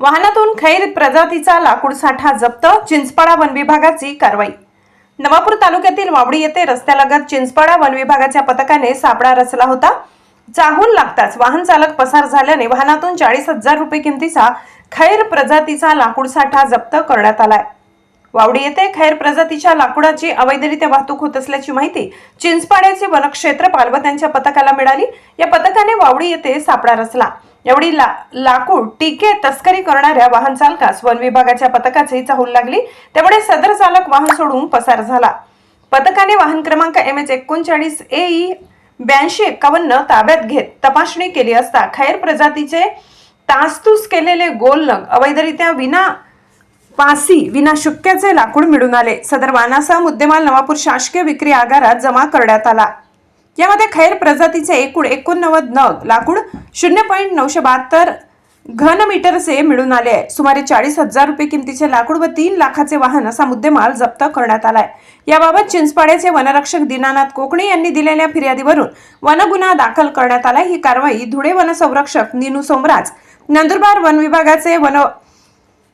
वाहनातून खैर प्रजातीचा लाकूड साठा जप्त चिंचपाडा वन विभागाची कारवाई. नवापूर तालुक्यातील वावडी येथे रस्त्यालगत चिंचपाडा वन विभागाच्या पथकाने सापळा रचला होता. चाहूल लागताच वाहन चालक पसार झाल्याने वाहनातून चाळीस हजार रुपये किमतीचा खैर प्रजातीचा लाकूड साठा जप्त करण्यात आलाय. वावडी येथे खैर प्रजातीच्या लाकूडाची अवैधरित्या वाहतूक होत असल्याची माहिती चिंचपाड्याचे वनक्षेत्रपाल व त्यांच्या पथकाला मिळाली. या पथकाने वावडी येथे सापळा रचला. एवढी ला लाकूड टीके तस्करी करणाऱ्या वाहन चालकास वन विभागाच्या पथकाची चाहूल लागली. त्यामुळे सदर चालक वाहन सोडून पसार झाला. पथकाने वाहन क्रमांक एम एच एकोणचाळीस ए ई ब्याऐंशी एक्कावन्न ताब्यात घेत तपासणी केली असता खैर प्रजातीचे तासतूस केलेले गोल नग अवैधरित्या विना पासी विना शुक्क्याचे लाकूड मिळून आले. सदर वाहनासह मुद्देमाल नवापूर शासकीय विक्री आगारात जमा करण्यात आला. यामध्ये खैर प्रजातीचे एकूण एकोणनव्वद नग लाकूड शून्य पॉईंट नऊशे बहात्तर घन मीटरचे मिळून आले आहे सुमारे चाळीस हजार रुपये किमतीचे लाकूड व तीन लाखाचे वाहन असा मुद्देमाल जप्त करण्यात आलाय. याबाबत चिंचपाड्याचे वनरक्षक दीनानाथ कोकणे यांनी दिलेल्या फिर्यादीवरून वनगुन्हा दाखल करण्यात आला ही कारवाई धुळे वनसंरक्षक निनू सोमराज नंदुरबार वन विभागाचे वन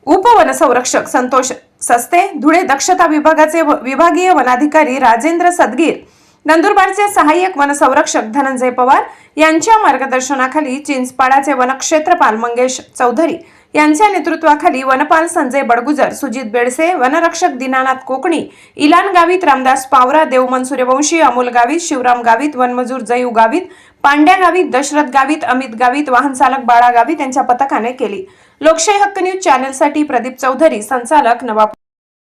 उपवनसंरक्षक संतोष सस्ते धुळे दक्षता विभागाचे व- विभागीय वनाधिकारी राजेंद्र सदगीर नंदुरबारचे सहाय्यक वनसंरक्षक धनंजय पवार यांच्या मार्गदर्शनाखाली चिंचपाडाचे वनक्षेत्रपाल मंगेश चौधरी यांच्या नेतृत्वाखाली वनपाल संजय बडगुजर सुजित बेडसे वनरक्षक दीनानाथ कोकणी इलान गावित रामदास पावरा देवमन सूर्यवंशी अमोल गावित शिवराम गावित वनमजूर जयू गावित पांड्या गावित दशरथ गावित अमित गावित वाहन चालक बाळा गावित यांच्या पथकाने केली. लोकशाही हक्क न्यूज चॅनेलसाठी प्रदीप चौधरी संचालक नवापूर.